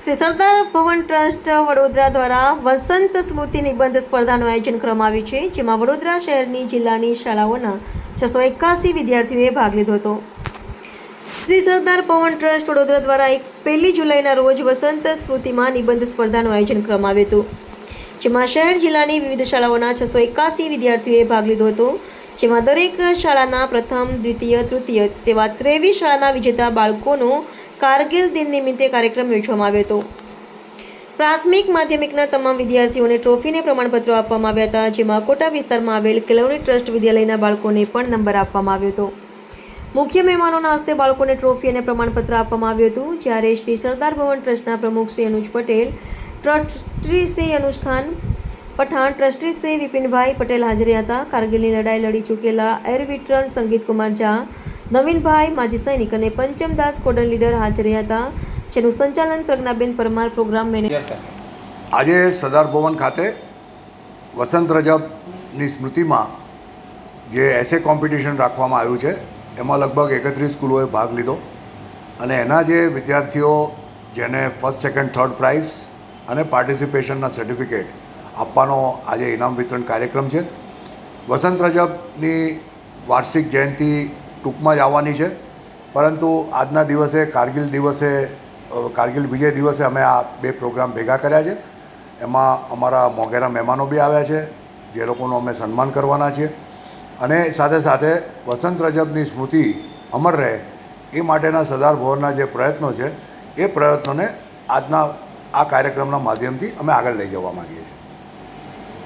Shri Sardar Bhavan trust Vadodara દ્વારા વસંત સ્મૃતિ નિબંધ સ્પર્ધાનું આયોજન કરવામાં આવ્યું છે, જેમાં વડોદરા શહેરની જિલ્લાની શાળાઓના છસો એકાસી વિદ્યાર્થીઓએ ભાગ લીધો હતો. શ્રી સરદાર પવન ટ્રસ્ટ વડોદરા દ્વારા એક પહેલી જુલાઈના રોજ વસંત સ્મૃતિમાં નિબંધ સ્પર્ધાનું આયોજન કરવામાં આવ્યું હતું, જેમાં શહેર જિલ્લાની વિવિધ શાળાઓના છસો એકાસી વિદ્યાર્થીઓએ ભાગ લીધો હતો, જેમાં દરેક શાળાના પ્રથમ, દ્વિતીય, તૃતીય તેવા ત્રેવીસ શાળાના વિજેતા બાળકોનો કારગિલ દિન નિમિત્તે કાર્યક્રમ યોજવામાં આવ્યો હતો. પ્રાથમિક માધ્યમિકના તમામ વિદ્યાર્થીઓને ટ્રોફીને પ્રમાણપત્રો આપવામાં આવ્યા હતા, જેમાં કોટા વિસ્તારમાં આવેલ કેલવણી ટ્રસ્ટ વિદ્યાલયના બાળકોને પણ નંબર આપવામાં આવ્યો હતો. મુખ્ય મહેમાનોના હસ્તે બાળકોને ટ્રોફી અને પ્રમાણપત્ર આપવામાં આવ્યું હતું, જ્યારે શ્રી સરદાર ભવન ટ્રસ્ટના પ્રમુખ શ્રી અનુજ પટેલ ટ્રસ્ટ્રી શ્રી અનુજ ખાન પઠાણ, ટ્રસ્ટી શ્રી વિપિનભાઈ પટેલ હાજર હતા. કારગિલની લડાઈ લડી ચૂકેલા એર વિટરન સંગીતકુમાર ઝા નવીનભાઈ માજી સૈનિક અને પંચમદાસ કોડન લીડર હાજર હતા જેનું સંચાલન પ્રજ્ઞાબેન પરમાર પ્રોગ્રામ મેનેજર આજે સરદાર ભવન ખાતે વસંત રજબની સ્મૃતિમાં જે એસે કોમ્પિટિશન રાખવામાં આવ્યું છે એમાં લગભગ એકત્રીસ સ્કૂલોએ ભાગ લીધો. અને એના જે વિદ્યાર્થીઓ જેને ફર્સ્ટ સેકન્ડ થર્ડ પ્રાઇઝ અને પાર્ટિસિપેશનના સર્ટિફિકેટ આપવાનો આજે ઇનામ વિતરણ કાર્યક્રમ છે. વસંત રજબની વાર્ષિક જયંતિ ટૂંકમાં જ આવવાની છે. પરંતુ આજના દિવસે કારગિલ દિવસે કારગિલ વિજય દિવસે અમે આ બે પ્રોગ્રામ ભેગા કર્યા છે. એમાં અમારા મોઘેરા મહેમાનો બી આવ્યા છે. જે લોકોનું અમે સન્માન કરવાના છીએ. અને સાથે સાથે વસંત રજબની સ્મૃતિ અમર રહે એ માટેના સરદાર ભવનના જે પ્રયત્નો છે, એ પ્રયત્નોને આજના આ કાર્યક્રમના માધ્યમથી અમે આગળ લઈ જવા માગીએ છીએ.